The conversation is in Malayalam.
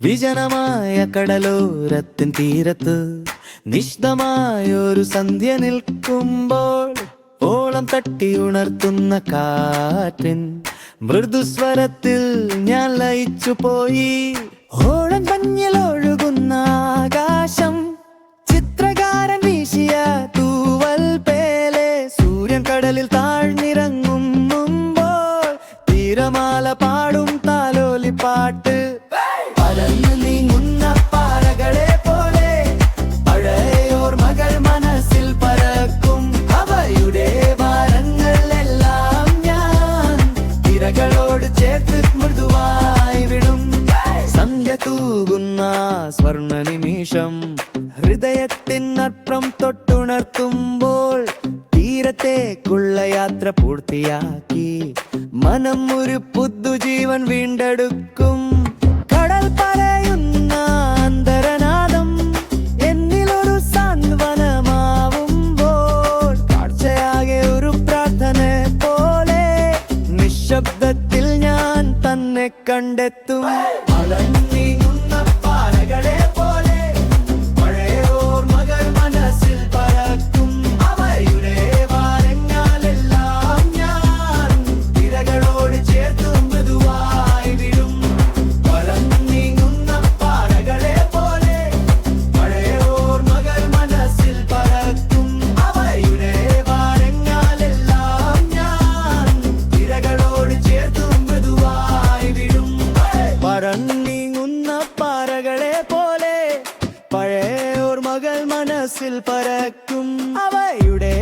വിജനമായ കടലോരത്തിൻ തീരത്ത് നിഷ്ഠമായൊരു സന്ധ്യ നിൽക്കുമ്പോൾ ഓളം തട്ടി ഉണർത്തുന്ന കാറ്റിൻ മൃദുസ്വരത്തിൽ ഞാൻ ലയിച്ചു പോയി ഓളം മഞ്ഞിലൊഴുകുന്ന ആകാശം. ചിത്രകാരൻ വീശിയ തൂവൽ പേലെ സൂര്യൻ കടലിൽ താഴ്ന്നിറങ്ങും മുമ്പോൾ തീരമാല പാടും താലോലി പാട്ട്. പരന്നു നീങ്ങുന്ന പാറകളെ പോലെ പഴയോർ മകൾ മനസ്സിൽ പരക്കും. അവയുടെ ഭാരങ്ങളെല്ലാം ഞാൻ തിരകളോട് ചേർത്ത് മൃദുവായി വിടും. സന്ധ്യ തൂകുന്ന സ്വർണ നിമിഷം ഹൃദയത്തിൻ അർപ്പം തൊട്ടുണർത്തുമ്പോൾ തീരത്തേക്കുള്ള യാത്ര പൂർത്തിയാക്കി മനം ഒരു പുതുജീവൻ വീണ്ടെടുക്കും. കടൽ അന്തരനാദം എന്നിലൊരു ഒരു പ്രാർത്ഥന പോലെ ഞാൻ തന്നെ കണ്ടെത്തും. Alan. മനസ്സിൽ പരക്കും അവയുടെ